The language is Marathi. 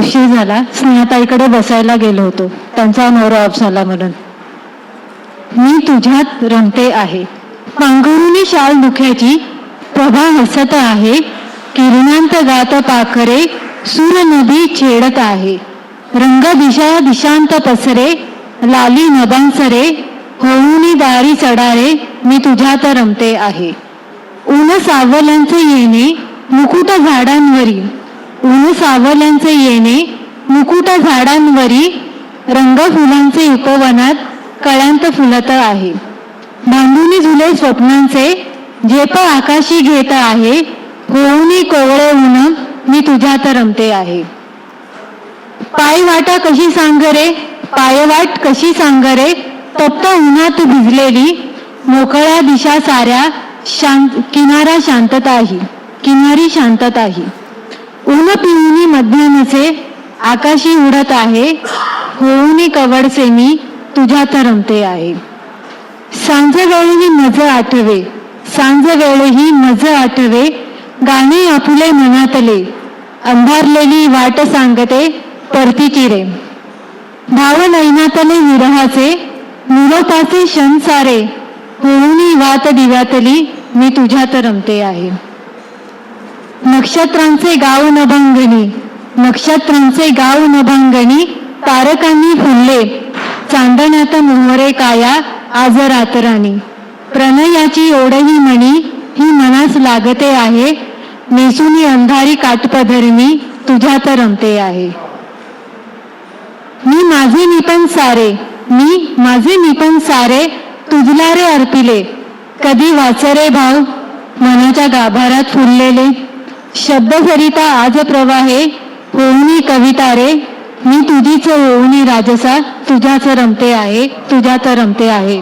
उशीर झाला स्नेहाताईकडे बसायला गेलो होतो. त्यांचा नवरा ऑफ झाला म्हणून मी तुझ्यात रमते आहे. पांघरुणी शाल दुख्याची प्रभा हसत आहे. किरणांत गात पाखरे सूर नदी छेडत आहे. रंग दिशा दिशांत पसरे लाली नभांसरे होऊनी दारी चढारे मी तुझ्यात रमते आहे. ऊन सावलांचे येणे मुकुट झाडांवरील ऊन सावल्यांचे येणे मुकुट झाडांवरी रंग फुलांचे उपवनात कळ्यांत फुलत आहे. बांधुनी झुले स्वप्नांचे झेप आकाशी घेत आहे होऊनी कोवळे ऊन मी तुझ्यात रमते आहे. पायवाटा कशी सांगरे पायवाट कशी सांगरे तप्त उन्हात भिजलेली मोकळ्या दिशा साऱ्या शांत किनारा शांतताही किनारी शांतताही. ऊन पिऊनी मध्यानचे आकाशी उडत आहे. होऊनी कवडसे मी तुझ्यात रमते आहे. सांज वेळही मज आठवे. सांज वेळही मज आठवे. गाणे आपुले मनातले. अंधारलेली वाट सांगते परती रे भाव नैनातले विरहाचे. निरोपाचे क्षण सारे. होऊनी वात दिव्यातली मी तुझ्यात रमते आहे. नक्षत्रांचे गाव नभंगणी. नक्षत्रांचे गाव नभंगनी तारकांनी फुलले. चांदण्यात मोहरे काया आज रातराणी. प्रणयाची ओढही म्हणी ही मनास लागते आहे. नेसुनी अंधारी काटपधर्मी तुझ्यात रमते आहे. मी माझे निपण सारे मी माझे निपण सारे तुझला रे अर्पिले. कधी वाचरे भाव मनाच्या गाभारात फुललेले. शब्द सरिता आज प्रवाहे होऊनी कविता रे. मी तुझीच होऊनी राजसा तुझ्याच रमते आहे तुझ्याच रमते आहे.